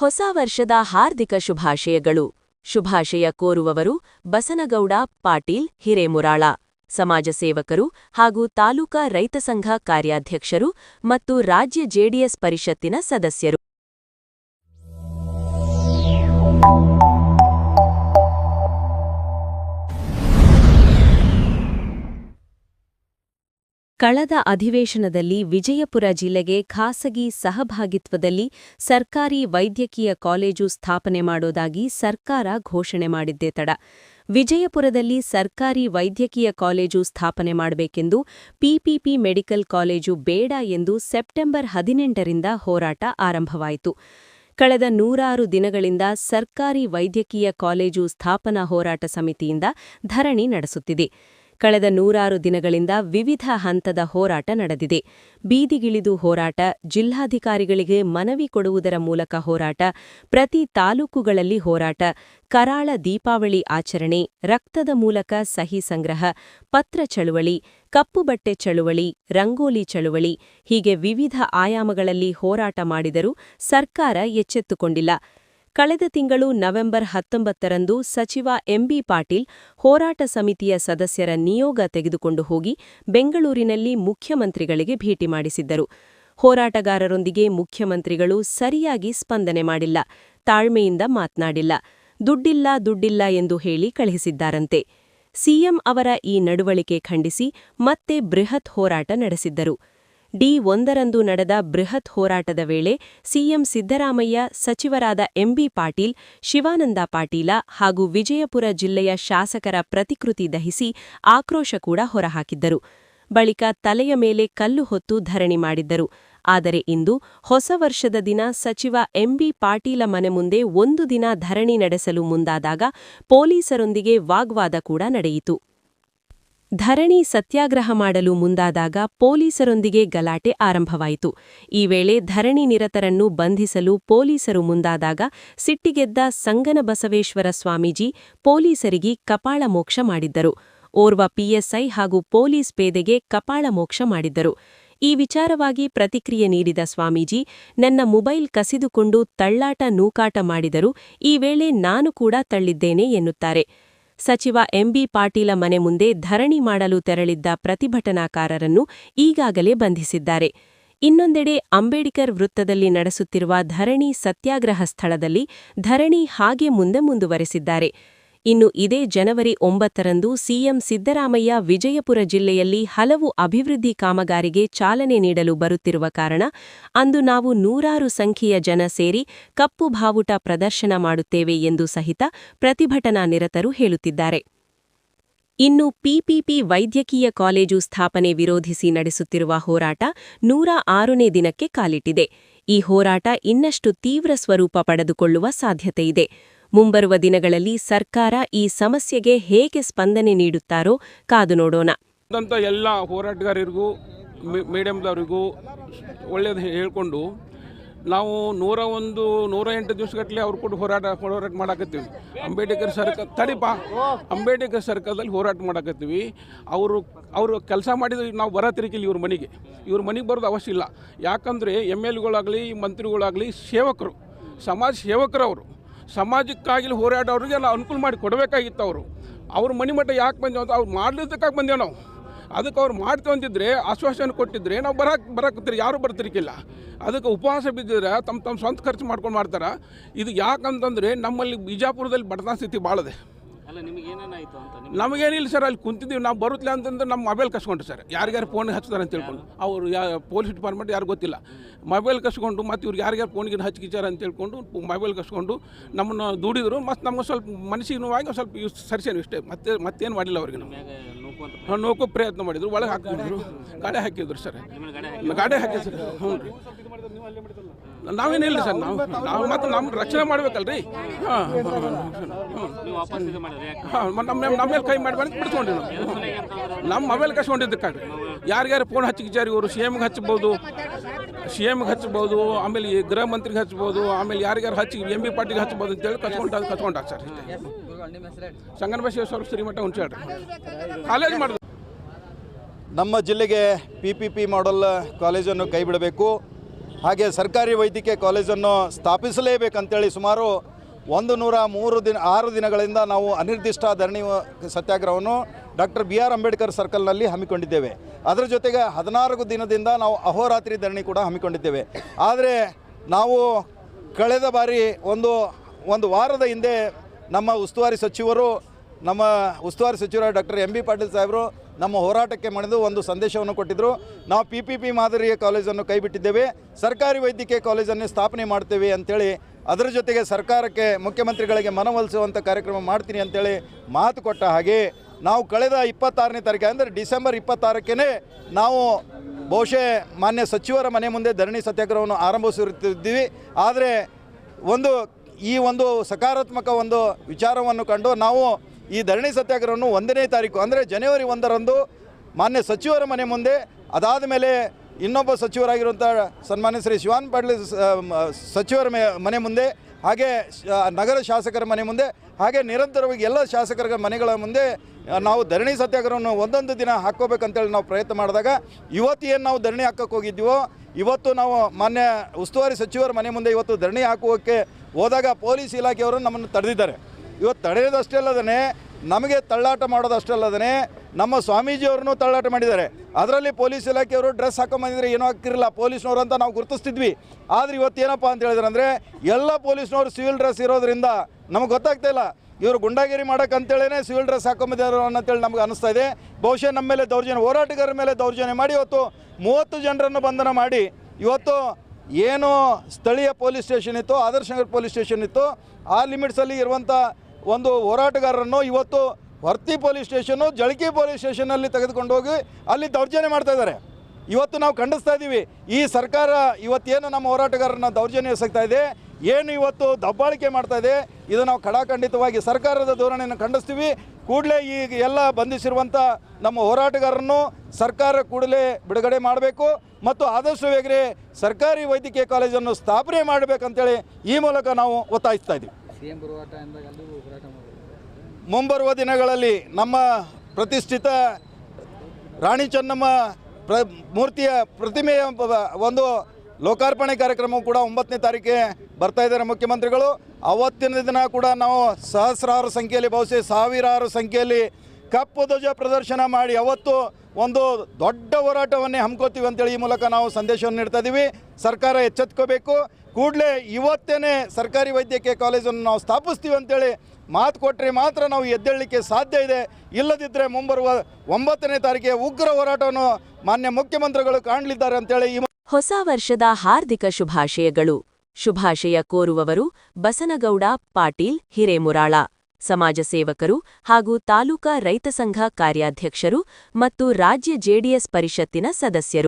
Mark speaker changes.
Speaker 1: ಹೊಸ ವರ್ಷದ ಹಾರ್ದಿಕ ಶುಭಾಶಯಗಳು. ಶುಭಾಶಯ ಕೋರುವವರು ಬಸನಗೌಡ, ಪಾಟೀಲ್, ಹಿರೇಮುರಾಳ. ಸಮಾಜ ಸೇವಕರು ಹಾಗೂ ತಾಲೂಕಾ ರೈತ ಸಂಘ ಕಾರ್ಯಾಧ್ಯಕ್ಷರು ಮತ್ತು ರಾಜ್ಯ ಜೆಡಿಎಸ್ ಪರಿಷತ್ತಿನ ಸದಸ್ಯರು. ಕಳೆದ ಅಧಿವೇಶನದಲ್ಲಿ ವಿಜಯಪುರ ಜಿಲ್ಲೆಗೆ ಖಾಸಗಿ ಸಹಭಾಗಿತ್ವದಲ್ಲಿ ಸರ್ಕಾರಿ ವೈದ್ಯಕೀಯ ಕಾಲೇಜು ಸ್ಥಾಪನೆ ಮಾಡೋದಾಗಿ ಸರ್ಕಾರ ಘೋಷಣೆ ಮಾಡಿದ್ದೇ ತಡ. ವಿಜಯಪುರದಲ್ಲಿ ಸರ್ಕಾರಿ ವೈದ್ಯಕೀಯ ಕಾಲೇಜು ಸ್ಥಾಪನೆ ಮಾಡಬೇಕೆಂದು ಪಿಪಿಪಿ ಮೆಡಿಕಲ್ ಕಾಲೇಜು ಬೇಡ ಎಂದು ಸೆಪ್ಟೆಂಬರ್ ಹದಿನೆಂಟರಿಂದ ಹೋರಾಟ ಆರಂಭವಾಯಿತು. ಕಳೆದ ನೂರಾರು ದಿನಗಳಿಂದ ಸರ್ಕಾರಿ ವೈದ್ಯಕೀಯ ಕಾಲೇಜು ಸ್ಥಾಪನಾ ಹೋರಾಟ ಸಮಿತಿಯಿಂದ ಧರಣಿ ನಡೆಸುತ್ತಿದೆ. ಕಳೆದ ನೂರಾರು ದಿನಗಳಿಂದ ವಿವಿಧ ಹಂತದ ಹೋರಾಟ ನಡೆದಿದೆ. ಬೀದಿಗಿಳಿದು ಹೋರಾಟ, ಜಿಲ್ಲಾಧಿಕಾರಿಗಳಿಗೆ ಮನವಿ ಕೊಡುವುದರ ಮೂಲಕ ಹೋರಾಟ, ಪ್ರತಿ ತಾಲೂಕುಗಳಲ್ಲಿ ಹೋರಾಟ, ಕರಾಳ ದೀಪಾವಳಿ ಆಚರಣೆ, ರಕ್ತದ ಮೂಲಕ ಸಹಿ ಸಂಗ್ರಹ, ಪತ್ರ ಚಳುವಳಿ, ಕಪ್ಪು ಬಟ್ಟೆ ಚಳುವಳಿ, ರಂಗೋಲಿ ಚಳುವಳಿ, ಹೀಗೆ ವಿವಿಧ ಆಯಾಮಗಳಲ್ಲಿ ಹೋರಾಟ ಮಾಡಿದರೂ ಸರ್ಕಾರ ಎಚ್ಚೆತ್ತುಕೊಂಡಿಲ್ಲ. ಕಳೆದ ತಿಂಗಳು ನವೆಂಬರ್ ಹತ್ತೊಂಬತ್ತರಂದು ಸಚಿವ ಎಂಬಿ ಪಾಟೀಲ್ ಹೋರಾಟ ಸಮಿತಿಯ ಸದಸ್ಯರ ನಿಯೋಗ ತೆಗೆದುಕೊಂಡು ಹೋಗಿ ಬೆಂಗಳೂರಿನಲ್ಲಿ ಮುಖ್ಯಮಂತ್ರಿಗಳಿಗೆ ಭೇಟಿ ಮಾಡಿಸಿದ್ದರು. ಹೋರಾಟಗಾರರೊಂದಿಗೆ ಮುಖ್ಯಮಂತ್ರಿಗಳು ಸರಿಯಾಗಿ ಸ್ಪಂದನೆ ಮಾಡಿಲ್ಲ, ತಾಳ್ಮೆಯಿಂದ ಮಾತ್ನಾಡಿಲ್ಲ, ದುಡ್ಡಿಲ್ಲ ದುಡ್ಡಿಲ್ಲ ಎಂದು ಹೇಳಿ ಕಳುಹಿಸಿದ್ದಾರಂತೆ. ಸಿಎಂ ಅವರ ಈ ನಡವಳಿಕೆ ಖಂಡಿಸಿ ಮತ್ತೆ ಬೃಹತ್ ಹೋರಾಟ ನಡೆಸಿದ್ದರು. ಡಿ ಒಂದರಂದು ನಡೆದ ಬೃಹತ್ ಹೋರಾಟದ ವೇಳೆ ಸಿಎಂ ಸಿದ್ದರಾಮಯ್ಯ, ಸಚಿವರಾದ ಎಂಬಿ ಪಾಟೀಲ್, ಶಿವಾನಂದ ಪಾಟೀಲ ಹಾಗೂ ವಿಜಯಪುರ ಜಿಲ್ಲೆಯ ಶಾಸಕರ ಪ್ರತಿಕೃತಿ ದಹಿಸಿ ಆಕ್ರೋಶ ಕೂಡ ಹೊರಹಾಕಿದ್ದರು. ಬಳಿಕ ತಲೆಯ ಮೇಲೆ ಕಲ್ಲು ಹೊತ್ತು ಧರಣಿ ಮಾಡಿದ್ದರು. ಆದರೆ ಇಂದು ಹೊಸ ವರ್ಷದ ದಿನ ಸಚಿವ ಎಂಬಿ ಪಾಟೀಲ ಮನೆ ಮುಂದೆ ಒಂದು ದಿನ ಧರಣಿ ನಡೆಸಲು ಮುಂದಾದಾಗ ಪೊಲೀಸರೊಂದಿಗೆ ವಾಗ್ವಾದ ಕೂಡ ನಡೆಯಿತು. ಧರಣಿ ಸತ್ಯಾಗ್ರಹ ಮಾಡಲು ಮುಂದಾದಾಗ ಪೊಲೀಸರೊಂದಿಗೆ ಗಲಾಟೆ ಆರಂಭವಾಯಿತು. ಈ ವೇಳೆ ಧರಣಿ ನಿರತರನ್ನು ಬಂಧಿಸಲು ಪೊಲೀಸರು ಮುಂದಾದಾಗ ಸಿಟ್ಟಿಗೆದ್ದ ಸಂಗನಬಸವೇಶ್ವರ ಸ್ವಾಮೀಜಿ ಪೊಲೀಸರಿಗೆ ಕಪಾಳ ಮೋಕ್ಷ ಮಾಡಿದ್ದರು. ಓರ್ವ ಪಿಎಸ್ಐ ಹಾಗೂ ಪೊಲೀಸ್ ಪೇದೆಗೆ ಕಪಾಳ ಮೋಕ್ಷ ಮಾಡಿದ್ದರು. ಈ ವಿಚಾರವಾಗಿ ಪ್ರತಿಕ್ರಿಯೆ ನೀಡಿದ ಸ್ವಾಮೀಜಿ, ನನ್ನ ಮೊಬೈಲ್ ಕಸಿದುಕೊಂಡು ತಳ್ಳಾಟ ನೂಕಾಟ ಮಾಡಿದರು ಈ ವೇಳೆ ನಾನು ಕೂಡ ತಳ್ಳಿದ್ದೇನೆ ಎನ್ನುತ್ತಾರೆ. ಸಚಿವ ಎಂಬಿ ಪಾಟೀಲ ಮನೆ ಮುಂದೆ ಧರಣಿ ಮಾಡಲು ತೆರಳಿದ್ದ ಪ್ರತಿಭಟನಾಕಾರರನ್ನು ಈಗಾಗಲೇ ಬಂಧಿಸಿದ್ದಾರೆ. ಇನ್ನೊಂದೆಡೆ ಅಂಬೇಡ್ಕರ್ ವೃತ್ತದಲ್ಲಿ ನಡೆಸುತ್ತಿರುವ ಧರಣಿ ಸತ್ಯಾಗ್ರಹ ಸ್ಥಳದಲ್ಲಿ ಧರಣಿ ಹಾಗೆ ಮುಂದೆ ಮುಂದುವರೆಸಿದ್ದಾರೆ. ಇನ್ನು ಇದೇ ಜನವರಿ ಒಂಬತ್ತರಂದು ಸಿಎಂ ಸಿದ್ದರಾಮಯ್ಯ ವಿಜಯಪುರ ಜಿಲ್ಲೆಯಲ್ಲಿ ಹಲವು ಅಭಿವೃದ್ಧಿ ಕಾಮಗಾರಿಗೆ ಚಾಲನೆ ನೀಡಲು ಬರುತ್ತಿರುವ ಕಾರಣ ಅಂದು ನಾವು ನೂರಾರು ಸಂಖ್ಯೆಯ ಜನ ಸೇರಿ ಕಪ್ಪು ಬಾವುಟ ಪ್ರದರ್ಶನ ಮಾಡುತ್ತೇವೆ ಎಂದು ಸಹಿತ ಪ್ರತಿಭಟನಾ ನಿರತರು ಹೇಳುತ್ತಿದ್ದಾರೆ. ಇನ್ನು ಪಿಪಿಪಿ ವೈದ್ಯಕೀಯ ಕಾಲೇಜು ಸ್ಥಾಪನೆ ವಿರೋಧಿಸಿ ನಡೆಸುತ್ತಿರುವ ಹೋರಾಟ ನೂರ ಆರನೇ ದಿನಕ್ಕೆ ಕಾಲಿಟ್ಟಿದೆ. ಈ ಹೋರಾಟ ಇನ್ನಷ್ಟು ತೀವ್ರ ಸ್ವರೂಪ ಪಡೆದುಕೊಳ್ಳುವ ಸಾಧ್ಯತೆಯಿದೆ. ಮುಂಬರುವ ದಿನಗಳಲ್ಲಿ ಸರ್ಕಾರ ಈ ಸಮಸ್ಯೆಗೆ ಹೇಗೆ ಸ್ಪಂದನೆ ನೀಡುತ್ತಾರೋ ಕಾದು ನೋಡೋಣ.
Speaker 2: ಎಲ್ಲ ಹೋರಾಟಗಾರರಿಗೂ ಮೀಡಿಯಮ್ದವರಿಗೂ ಒಳ್ಳೇದು ಹೇಳಿಕೊಂಡು ನಾವು ನೂರ ಒಂದು, ನೂರ ಎಂಟು ದಿವಸಗಟ್ಟಲೆ ಅವ್ರು ಕೂಡ ಹೋರಾಟ ಹೋರಾಟ ಮಾಡಾಕತ್ತೀವಿ. ಅಂಬೇಡ್ಕರ್ ಸರ್ಕಾರ ತಡಿಪ, ಅಂಬೇಡ್ಕರ್ ಸರ್ಕಾರದಲ್ಲಿ ಹೋರಾಟ ಮಾಡಾಕತ್ತೀವಿ. ಅವರು ಅವರು ಕೆಲಸ ಮಾಡಿದ್ರೆ ನಾವು ಬರತ್ತಿರಿಕಿಲ್ಲ ಇವ್ರ ಮನೆಗೆ. ಇವ್ರ ಮನೆಗೆ ಬರೋದು ಅವಶ್ಯ ಇಲ್ಲ. ಯಾಕಂದರೆ ಎಂ ಎಲ್ಗಳಾಗಲಿ ಮಂತ್ರಿಗಳಾಗಲಿ ಸೇವಕರು, ಸಮಾಜ ಸೇವಕರು ಅವರು ಸಮಾಜಕ್ಕಾಗಿ ಹೋರಾಡೋರಿಗೆಲ್ಲ ಅನುಕೂಲ ಮಾಡಿ ಕೊಡಬೇಕಾಗಿತ್ತು ಅವರು. ಅವ್ರ ಮನೆ ಯಾಕೆ ಬಂದೇವು ಅಂತ ಅವ್ರು ಮಾಡ್ಲಿದ್ದಕ್ಕಾಗಿ ಬಂದೇವು ನಾವು. ಅದಕ್ಕೆ ಅವ್ರು ಮಾಡ್ತೇವೆ ಅಂತಿದ್ರೆ, ಆಶ್ವಾಸನೆ ಕೊಟ್ಟಿದ್ರೆ ನಾವು ಬರಕ್ಕೆ ಬರಕತ್ತೀರಿ, ಯಾರು ಬರ್ತಿರ್ಕಿಲ್ಲ ಅದಕ್ಕೆ ಉಪವಾಸ ಬಿದ್ದಿದ್ರೆ ತಮ್ಮ ತಮ್ಮ ಸ್ವಂತ ಖರ್ಚು ಮಾಡ್ಕೊಂಡು ಮಾಡ್ತಾರೆ. ಇದು ಯಾಕಂತಂದರೆ ನಮ್ಮಲ್ಲಿ ಬಿಜಾಪುರದಲ್ಲಿ ಬಡತನ ಸ್ಥಿತಿ ಭಾಳದೆ
Speaker 3: ಅಲ್ಲ ನಿಮಗೆ ಏನೇನಾಯ್ತು ಅಂತ
Speaker 2: ನಮಗೇನಿಲ್ಲ ಸರ್ ಅಲ್ಲಿ ಕುಂತಿದ್ದೀವಿ. ನಾವು ಬರುತ್ತಲ್ಲ ಅಂತಂದ್ರೆ ನಮ್ಮ ಮೊಬೈಲ್ ಕಸ್ಕೊಂಡ್ರು ಸರ್. ಯಾರಿಗಾರು ಫೋನ್ ಹಚ್ತಾರೆ ಅಂತ ತಿಳ್ಕೊಂಡು ಅವ್ರು ಯಾ ಪೊಲೀಸ್ ಡಿಪಾರ್ಟ್ಮೆಂಟ್ ಯಾರು ಗೊತ್ತಿಲ್ಲ. ಮೊಬೈಲ್ ಕಸ್ಕೊಂಡು ಮತ್ತು ಇವ್ರಿಗೆ ಯಾರಿಗಾರು ಫೋನ್ಗೆ ಹಚ್ಕಿಚಾರ ಅಂತ ತಿಳ್ಕೊಂಡು ಮೊಬೈಲ್ ಕಸ್ಕೊಂಡು ನಮ್ಮನ್ನು ದುಡಿದ್ರು. ಮತ್ತು ನಮ್ಗೆ ಸ್ವಲ್ಪ ಮನಸ್ಸಿಗೆ ನೋವಾಗಿ ಸ್ವಲ್ಪ ಸರಿಸೇನು ಇಷ್ಟೇ. ಮತ್ತೆ ಮತ್ತೇನು ಮಾಡಿಲ್ಲ ಅವ್ರಿಗೆ ನಾವು. ನೋಕೋ ಪ್ರಯತ್ನ ಮಾಡಿದ್ರು. ಒಳಗೆ ಹಾಕಿದ್ರು ಗಾಡಿ ಹಾಕಿದ್ರು ಸರ್.
Speaker 3: ಗಾಡಿ
Speaker 2: ಹಾಕಿ ಸರ್. ಹ್ಞೂ ರೀ. ನಾವೇನಿಲ್ಲ ಸರ್ ನಾವು ನಾವು ಮತ್ತೆ ನಮ್ಮ ರಕ್ಷಣೆ ಮಾಡ್ಬೇಕಲ್ರಿ? ಹಾಂ ಹಾಂ ನಮ್ಮ ನಮ್ಮ ಮೇಲೆ ಕೈ ಮಾಡಿ ಬಿಡ್ಕೊಂಡ್ರಿ ನಾವು ನಮ್ಮ ಮೊಬೈಲ್ ಕಸ್ಕೊಂಡಿದ್ದಕ್ಕಾಗ್ರಿ ಯಾರ್ಯಾರು ಫೋನ್ ಹಚ್ಚಿಚಾರಿ ಇವರು ಸಿ ಎಮ್ಗೆ ಹಚ್ಬೋದು ಸಿ ಎಮ್ಗೆ ಹಚ್ಬೋದು ಆಮೇಲೆ ಈ ಗೃಹ ಮಂತ್ರಿಗೆ ಹಚ್ಬೋದು ಆಮೇಲೆ ಯಾರ್ಯಾರು ಹಚ್ಚಿ ಎಂ ಬಿ ಪಾರ್ಟಿಗೆ ಹಚ್ಬೋದು ಅಂತೇಳಿ ಕಚ್ಕೊಂಡು ಕಚ್ಕೊಂಡಾಗ ಸರ್ ಸಂಗನಬಸವೇಶ್ವರ ಶ್ರೀಮಠ ಹುಣಸೇಡ್ ಕಾಲೇಜ್ ಮಾಡಿದ್ರು.
Speaker 4: ನಮ್ಮ ಜಿಲ್ಲೆಗೆ ಪಿ ಪಿ ಪಿ ಮಾಡೆಲ್ ಕಾಲೇಜನ್ನು ಕೈ ಬಿಡಬೇಕು ಹಾಗೆ ಸರ್ಕಾರಿ ವೈದ್ಯಕೀಯ ಕಾಲೇಜನ್ನು ಸ್ಥಾಪಿಸಲೇಬೇಕಂತೇಳಿ ಸುಮಾರು ಒಂದು ನೂರ ಮೂರು ದಿನ ಆರು ದಿನಗಳಿಂದ ನಾವು ಅನಿರ್ದಿಷ್ಟ ಧರಣಿ ಸತ್ಯಾಗ್ರಹವನ್ನು ಡಾಕ್ಟರ್ ಬಿ ಆರ್ ಅಂಬೇಡ್ಕರ್ ಸರ್ಕಲ್ನಲ್ಲಿ ಹಮ್ಮಿಕೊಂಡಿದ್ದೇವೆ. ಅದರ ಜೊತೆಗೆ ಹದಿನಾಲ್ಕು ದಿನದಿಂದ ನಾವು ಅಹೋರಾತ್ರಿ ಧರಣಿ ಕೂಡ ಹಮ್ಮಿಕೊಂಡಿದ್ದೇವೆ. ಆದರೆ ನಾವು ಕಳೆದ ಬಾರಿ ಒಂದು ಒಂದು ವಾರದ ಹಿಂದೆ ನಮ್ಮ ಉಸ್ತುವಾರಿ ಸಚಿವರು, ನಮ್ಮ ಉಸ್ತುವಾರಿ ಸಚಿವರು ಡಾಕ್ಟರ್ ಎಂ ಬಿ ಪಾಟೀಲ್ ಸಾಹೇಬರು ನಮ್ಮ ಹೋರಾಟಕ್ಕೆ ಮಣಿದು ಒಂದು ಸಂದೇಶವನ್ನು ಕೊಟ್ಟಿದ್ದರು ನಾವು ಪಿ ಪಿ ಪಿ ಮಾದರಿಯ ಕಾಲೇಜನ್ನು ಕೈಬಿಟ್ಟಿದ್ದೇವೆ. ಸರ್ಕಾರಿ ವೈದ್ಯಕೀಯ ಕಾಲೇಜನ್ನು ಸ್ಥಾಪನೆ ಮಾಡ್ತೇವೆ ಅಂಥೇಳಿ ಅದರ ಜೊತೆಗೆ ಸರ್ಕಾರಕ್ಕೆ ಮುಖ್ಯಮಂತ್ರಿಗಳಿಗೆ ಮನವೊಲಿಸುವಂಥ ಕಾರ್ಯಕ್ರಮ ಮಾಡ್ತೀನಿ ಅಂತೇಳಿ ಮಾತು ಕೊಟ್ಟ ಹಾಗೆ, ನಾವು ಕಳೆದ ಇಪ್ಪತ್ತಾರನೇ ತಾರೀಕು ಅಂದರೆ ಡಿಸೆಂಬರ್ ಇಪ್ಪತ್ತಾರಕ್ಕೇ ನಾವು ಬಹುಶಃ ಮಾನ್ಯ ಸಚಿವರ ಮನೆ ಮುಂದೆ ಧರಣಿ ಸತ್ಯಾಗ್ರಹವನ್ನು ಆರಂಭಿಸಿರುತ್ತಿದ್ದೀವಿ ಆದರೆ ಒಂದು ಈ ಒಂದು ಸಕಾರಾತ್ಮಕ ಒಂದು ವಿಚಾರವನ್ನು ಕಂಡು ನಾವು ಈ ಧರಣಿ ಸತ್ಯಾಗ್ರಹವನ್ನು ಒಂದನೇ ತಾರೀಕು, ಅಂದರೆ ಜನವರಿ ಒಂದರಂದು ಮಾನ್ಯ ಸಚಿವರ ಮನೆ ಮುಂದೆ, ಅದಾದ ಮೇಲೆ ಇನ್ನೊಬ್ಬ ಸಚಿವರಾಗಿರುವಂಥ ಸನ್ಮಾನ್ಯ ಶ್ರೀ ಶಿವಾನ್ ಪಾಟೀಲ್ ಸಚಿವರ ಮನೆ ಮುಂದೆ, ಹಾಗೆ ನಗರ ಶಾಸಕರ ಮನೆ ಮುಂದೆ, ಹಾಗೆ ನಿರಂತರವಾಗಿ ಎಲ್ಲ ಶಾಸಕರ ಮನೆಗಳ ಮುಂದೆ ನಾವು ಧರಣಿ ಸತ್ಯಾಗ್ರಹವನ್ನು ಒಂದೊಂದು ದಿನ ಹಾಕ್ಕೋಬೇಕಂತೇಳಿ ನಾವು ಪ್ರಯತ್ನ ಮಾಡಿದಾಗ, ಇವತ್ತು ಏನು ನಾವು ಧರಣಿ ಹಾಕಕ್ಕೆ ಹೋಗಿದ್ದೀವೋ, ಇವತ್ತು ನಾವು ಮಾನ್ಯ ಉಸ್ತುವಾರಿ ಸಚಿವರ ಮನೆ ಮುಂದೆ ಇವತ್ತು ಧರಣಿ ಹಾಕುವಕ್ಕೆ ಹೋದಾಗ ಪೊಲೀಸ್ ಇಲಾಖೆಯವರು ನಮ್ಮನ್ನು ತಡೆದಿದ್ದಾರೆ. ಇವತ್ತು ತಡೆಯೋದಷ್ಟೇ ಅಲ್ಲದೇ ನಮಗೆ ತಳ್ಳಾಟ ಮಾಡೋದಷ್ಟೇ ಅಲ್ಲದೇ ನಮ್ಮ ಸ್ವಾಮೀಜಿಯವ್ರನ್ನೂ ತಳ್ಳಾಟ ಮಾಡಿದ್ದಾರೆ. ಅದರಲ್ಲಿ ಪೊಲೀಸ್ ಇಲಾಖೆಯವರು ಡ್ರೆಸ್ ಹಾಕೊಂಬಂದಿದ್ರೆ ಏನೂ ಆಗ್ತಿರಲಿಲ್ಲ. ಪೊಲೀಸ್ನವ್ರು ಅಂತ ನಾವು ಗುರುತಿಸ್ತಿದ್ವಿ. ಆದರೆ ಇವತ್ತು ಏನಪ್ಪ ಅಂತ ಹೇಳಿದ್ರೆ ಅಂದರೆ ಎಲ್ಲ ಪೊಲೀಸ್ನವರು ಸಿವಿಲ್ ಡ್ರೆಸ್ ಇರೋದ್ರಿಂದ ನಮಗೆ ಗೊತ್ತಾಗ್ತಾ ಇಲ್ಲ. ಇವರು ಗುಂಡಾಗಿರಿ ಮಾಡೋಕ್ಕಂತೇಳೇ ಸಿವಿಲ್ ಡ್ರೆಸ್ ಹಾಕೊಂಬಿದ್ದಾರೆ ಅಂತೇಳಿ ನಮ್ಗೆ ಅನಿಸ್ತಾ ಇದೆ. ಬಹುಶಃ ನಮ್ಮ ಮೇಲೆ ದೌರ್ಜನ್ಯ, ಹೋರಾಟಗಾರರ ಮೇಲೆ ದೌರ್ಜನ್ಯ ಮಾಡಿ ಇವತ್ತು ಮೂವತ್ತು ಜನರನ್ನು ಬಂಧನ ಮಾಡಿ ಇವತ್ತು ಏನು ಸ್ಥಳೀಯ ಪೊಲೀಸ್ ಸ್ಟೇಷನ್ ಇತ್ತು, ಆದರ್ಶ ನಗರ ಪೊಲೀಸ್ ಸ್ಟೇಷನ್ ಇತ್ತು, ಆ ಲಿಮಿಟ್ಸಲ್ಲಿ ಇರುವಂಥ ಒಂದು ಹೋರಾಟಗಾರರನ್ನು ಇವತ್ತು Varthi police station Jalaki police ಸ್ಟೇಷನಲ್ಲಿ ತೆಗೆದುಕೊಂಡು ಹೋಗಿ ಅಲ್ಲಿ ದೌರ್ಜನ್ಯ ಮಾಡ್ತಾ ಇದ್ದಾರೆ. ಇವತ್ತು ನಾವು ಖಂಡಿಸ್ತಾ ಇದ್ದೀವಿ, ಈ ಸರ್ಕಾರ ಇವತ್ತೇನು ನಮ್ಮ ಹೋರಾಟಗಾರರನ್ನ ದೌರ್ಜನ್ಯ ಎಸಗ್ತಾ ಇದೆ, ಏನು ಇವತ್ತು ದಬ್ಬಾಳಿಕೆ ಮಾಡ್ತಾ ಇದೆ, ಇದು ನಾವು ಖಡಾಖಂಡಿತವಾಗಿ ಸರ್ಕಾರದ ಧೋರಣೆಯನ್ನು ಖಂಡಿಸ್ತೀವಿ, ಕೂಡಲೇ ಈ ಎಲ್ಲ ಬಂಧಿಸಿರುವಂಥ ನಮ್ಮ ಹೋರಾಟಗಾರರನ್ನು ಸರ್ಕಾರ ಕೂಡಲೇ ಬಿಡುಗಡೆ ಮಾಡಬೇಕು ಮತ್ತು ಆದಷ್ಟು ಬೇಗನೆ ಸರ್ಕಾರಿ ವೈದ್ಯಕೀಯ ಕಾಲೇಜನ್ನು ಸ್ಥಾಪನೆ ಮಾಡಬೇಕಂತೇಳಿ ಈ ಮೂಲಕ ನಾವು ಒತ್ತಾಯಿಸ್ತಾ ಇದ್ದೀವಿ. ಮುಂಬರುವ ದಿನಗಳಲ್ಲಿ ನಮ್ಮ ಪ್ರತಿಷ್ಠಿತ ರಾಣಿ ಚೆನ್ನಮ್ಮ ಪ್ರ ಮೂರ್ತಿಯ ಪ್ರತಿಮೆಯ ಒಂದು ಲೋಕಾರ್ಪಣೆ ಕಾರ್ಯಕ್ರಮ ಕೂಡ ಒಂಬತ್ತನೇ ತಾರೀಕಿಗೆ ಬರ್ತಾ ಇದ್ದಾರೆ ಮುಖ್ಯಮಂತ್ರಿಗಳು. ಅವತ್ತಿನ ದಿನ ಕೂಡ ನಾವು ಸಹಸ್ರಾರು ಸಂಖ್ಯೆಯಲ್ಲಿ ಬಹುಶಃ ಸಾವಿರಾರು ಸಂಖ್ಯೆಯಲ್ಲಿ ಕಪ್ಪು ಧ್ವಜ ಪ್ರದರ್ಶನ ಮಾಡಿ ಅವತ್ತು ಒಂದು ದೊಡ್ಡ ಹೋರಾಟವನ್ನೇ ಹಮ್ಕೋತೀವಿ ಅಂತೇಳಿ ಈ ಮೂಲಕ ನಾವು ಸಂದೇಶವನ್ನು ನೀಡ್ತಾ ಇದ್ದೀವಿ ಸರ್ಕಾರ ಎಚ್ಚೆತ್ಕೋಬೇಕು. ಕೂಡಲೇ ಇವತ್ತೇ ಸರ್ಕಾರಿ ವೈದ್ಯಕೀಯ ಕಾಲೇಜನ್ನು ನಾವು ಸ್ಥಾಪಿಸ್ತೀವಿ ಅಂತೇಳಿ ಮಾತು ಕೊಟ್ಟರೆ ಮಾತ್ರ ನಾವು ಎದ್ದೇಳಲಿಕ್ಕೆ ಸಾಧ್ಯ ಇದೆ. ಇಲ್ಲದಿದ್ದರೆ ಮುಂಬರುವ ಒಂಬತ್ತನೇ ತಾರೀಕಿಗೆ ಉಗ್ರ ಹೋರಾಟವನ್ನು ಮಾನ್ಯ ಮುಖ್ಯಮಂತ್ರಿಗಳು ಕಾಣಲಿದ್ದಾರೆ ಅಂತೇಳಿ ಈ
Speaker 1: ಹೊಸ ವರ್ಷದ ಹಾರ್ದಿಕ ಶುಭಾಶಯಗಳು. ಶುಭಾಶಯ ಕೋರುವವರು ಬಸನಗೌಡ, ಪಾಟೀಲ್, ಹಿರೇಮುರಾಳ. ಸಮಾಜ ಸೇವಕರು ಹಾಗೂ ತಾಲೂಕಾ ರೈತ ಸಂಘ ಕಾರ್ಯಾಧ್ಯಕ್ಷರು ಮತ್ತು ರಾಜ್ಯ ಜೆಡಿಎಸ್ ಪರಿಷತ್ತಿನ ಸದಸ್ಯರು.